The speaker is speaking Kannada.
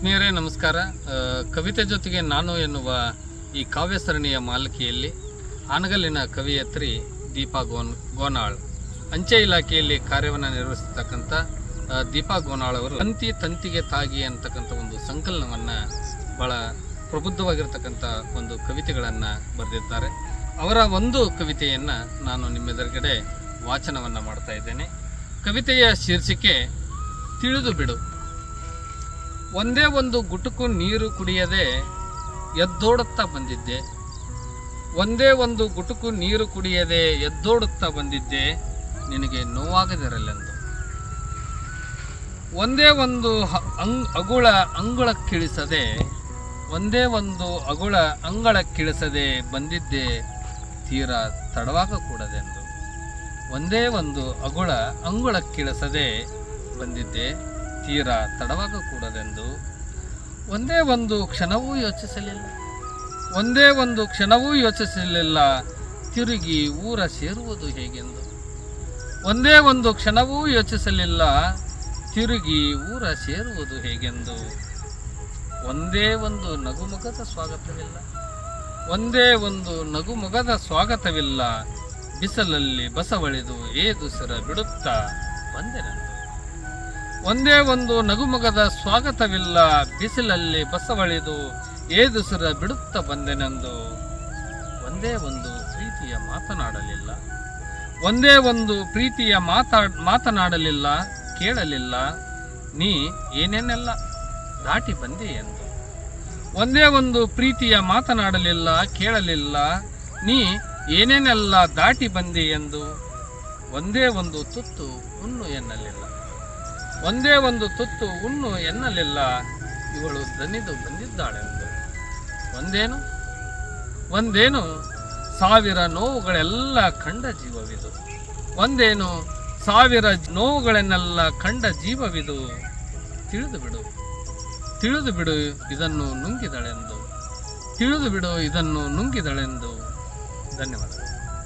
ಆತ್ಮೀಯರೇ, ನಮಸ್ಕಾರ. ಕವಿತೆ ಜೊತೆಗೆ ನಾನು ಎನ್ನುವ ಈ ಕಾವ್ಯ ಸರಣಿಯ ಮಾಲಿಕೆಯಲ್ಲಿ ಆನಗಲ್ಲಿನ ಕವಿಯತ್ರಿ ದೀಪಾ ಗೋನ್, ಗೋನಾಳ್. ಅಂಚೆ ಇಲಾಖೆಯಲ್ಲಿ ಕಾರ್ಯವನ್ನು ನಿರ್ವಹಿಸತಕ್ಕಂಥ ದೀಪಾ ಗೋನಾಳ್ ಅವರು ತಂತಿ ತಂತಿಗೆ ತಾಗಿ ಅಂತಕ್ಕಂಥ ಒಂದು ಸಂಕಲನವನ್ನು ಬಹಳ ಪ್ರಬುದ್ಧವಾಗಿರ್ತಕ್ಕಂಥ ಒಂದು ಕವಿತೆಗಳನ್ನು ಬರೆದಿದ್ದಾರೆ. ಅವರ ಒಂದು ಕವಿತೆಯನ್ನು ನಾನು ನಿಮ್ಮೆದುರುಗಡೆ ವಾಚನವನ್ನು ಮಾಡ್ತಾ ಇದ್ದೇನೆ. ಕವಿತೆಯ ಶೀರ್ಷಿಕೆ, ತಿಳಿದು ಬಿಡು. ಒಂದೇ ಒಂದು ಗುಟುಕು ನೀರು ಕುಡಿಯದೆ ಎದ್ದೋಡುತ್ತಾ ಬಂದಿದ್ದೆ. ಒಂದೇ ಒಂದು ಗುಟುಕು ನೀರು ಕುಡಿಯದೆ ಎದ್ದೋಡುತ್ತಾ ಬಂದಿದ್ದೆ. ನಿನಗೆ ನೋವಾಗದಿರಲೆಂದು. ಒಂದೇ ಒಂದು ಅಂಗ್, ಅಗುಳ ಅಂಗುಳಕ್ಕಿಳಿಸದೆ, ಒಂದೇ ಒಂದು ಅಗುಳ ಅಂಗಳಕ್ಕಿಳಿಸದೆ ಬಂದಿದ್ದೆ ತೀರಾ ತಡವಾಗಕೂಡದೆಂದು. ಒಂದೇ ಒಂದು ಅಗುಳ ಅಂಗುಳಕ್ಕಿಳಿಸದೆ ಬಂದಿದ್ದೆ. ತೀರಾ ತಡವಾಗಕೂಡದೆಂದು ಒಂದೇ ಒಂದು ಕ್ಷಣವೂ ಯೋಚಿಸಲಿಲ್ಲ. ಒಂದೇ ಒಂದು ಕ್ಷಣವೂ ಯೋಚಿಸಲಿಲ್ಲ. ತಿರುಗಿ ಊರ ಸೇರುವುದು ಹೇಗೆಂದು. ಒಂದೇ ಒಂದು ಕ್ಷಣವೂ ಯೋಚಿಸಲಿಲ್ಲ. ತಿರುಗಿ ಊರ ಸೇರುವುದು ಹೇಗೆಂದು. ಒಂದೇ ಒಂದು ನಗುಮುಗದ ಸ್ವಾಗತವಿಲ್ಲ. ಒಂದೇ ಒಂದು ನಗುಮುಖದ ಸ್ವಾಗತವಿಲ್ಲ. ಬಿಸಲಲ್ಲಿ ಬಸವಳಿದು ಏದುಸರ ಬಿಡುತ್ತಾ ಬಂದೆನಂದು ಒಂದೇ ಒಂದು ನಗುಮಗದ ಸ್ವಾಗತವಿಲ್ಲ, ಬಿಸಿಲಲ್ಲಿ ಬಸವಳಿದು ಏದುಸಿರ ಬಿಡುತ್ತಾ ಬಂದೆನೆಂದು. ಒಂದೇ ಒಂದು ಪ್ರೀತಿಯ ಮಾತನಾಡಲಿಲ್ಲ. ಒಂದೇ ಒಂದು ಪ್ರೀತಿಯ ಮಾತಾ, ಮಾತನಾಡಲಿಲ್ಲ, ಕೇಳಲಿಲ್ಲ. ನೀ ಏನೇನೆಲ್ಲ ದಾಟಿ ಬಂದೆ ಎಂದು. ಒಂದೇ ಒಂದು ಪ್ರೀತಿಯ ಮಾತನಾಡಲಿಲ್ಲ, ಕೇಳಲಿಲ್ಲ. ನೀ ಏನೇನೆಲ್ಲ ದಾಟಿ ಬಂದೆ ಎಂದು. ಒಂದೇ ಒಂದು ತುತ್ತು ಉಣ್ಣು ಎನ್ನಲಿಲ್ಲ. ಒಂದೇ ಒಂದು ತುತ್ತು ಉಣ್ಣು ಎನ್ನಲಿಲ್ಲ. ಇವಳು ದನಿದು ಬಂದಿದ್ದಾಳೆಂದು ಒಂದೇನು? ಒಂದೇನು? ಸಾವಿರ ನೋವುಗಳೆಲ್ಲ ಕಂಡ ಜೀವವಿದು. ಒಂದೇನು? ಸಾವಿರ ನೋವುಗಳನ್ನೆಲ್ಲ ಕಂಡ ಜೀವವಿದು. ತಿಳಿದು ಬಿಡು. ತಿಳಿದು ಬಿಡು ಇದನ್ನು ನುಂಗಿದಳೆಂದು. ತಿಳಿದು ಬಿಡು ಇದನ್ನು ನುಂಗಿದಳೆಂದು. ಧನ್ಯವಾದಗಳು.